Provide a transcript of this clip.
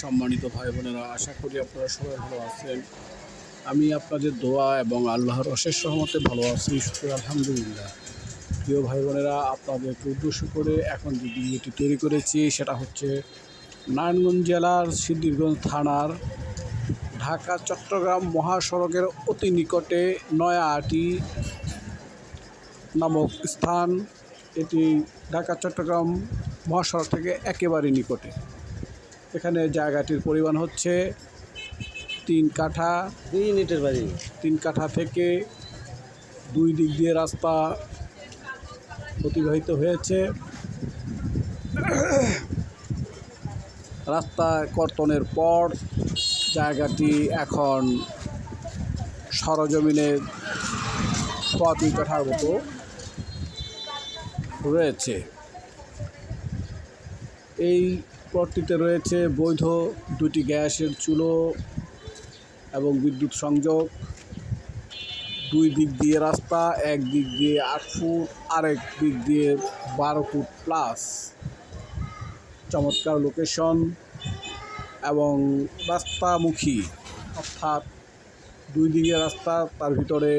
সম্মানিত ভাই বোনেরা আশা করি আপনারা সবাই ভালো আছেন। আমি আপনাদের দোয়া এবং আল্লাহর অশেষ রহমতে ভালো আছি শুক্র আলহামদুলিল্লাহ। প্রিয় ভাই বোনেরা আপনাদেরকে উদ্দেশ্য করে এখন যে ভিডিওটি তৈরি করেছি, সেটা হচ্ছে নারায়ণগঞ্জ জেলার সিদ্ধিরগঞ্জ থানার ঢাকা, চট্টগ্রাম মহাসড়কের অতি নিকটে নয়াহাটি নামক স্থান। এটি ঢাকা, চট্টগ্রাম মহাসড়ক থেকে একেবারে নিকটে। এখানে জায়গাটির পরিমাণ হচ্ছে তিন কাঠা। দুই ইউনিটের বাড়ি। তিন কাঠা থেকে দুই দিক দিয়ে রাস্তা অতিবাহিত হয়েছে। রাস্তা কর্তনের পর জায়গাটি এখন সরজমিনে সোয়া দুই কাঠার মতো রয়েছে। এই প্লটটিতে রয়েছে বৈধ দুটি গ্যাসের চুলো এবং বিদ্যুৎ সংযোগ। দুই দিক দিয়ে রাস্তা, এক দিক দিয়ে আট ফুট, আরেক দিক দিয়ে বারো ফুট প্লাস চমৎকার লোকেশন এবং রাস্তামুখী, অর্থাৎ দুই দিকে রাস্তা, তার ভিতরে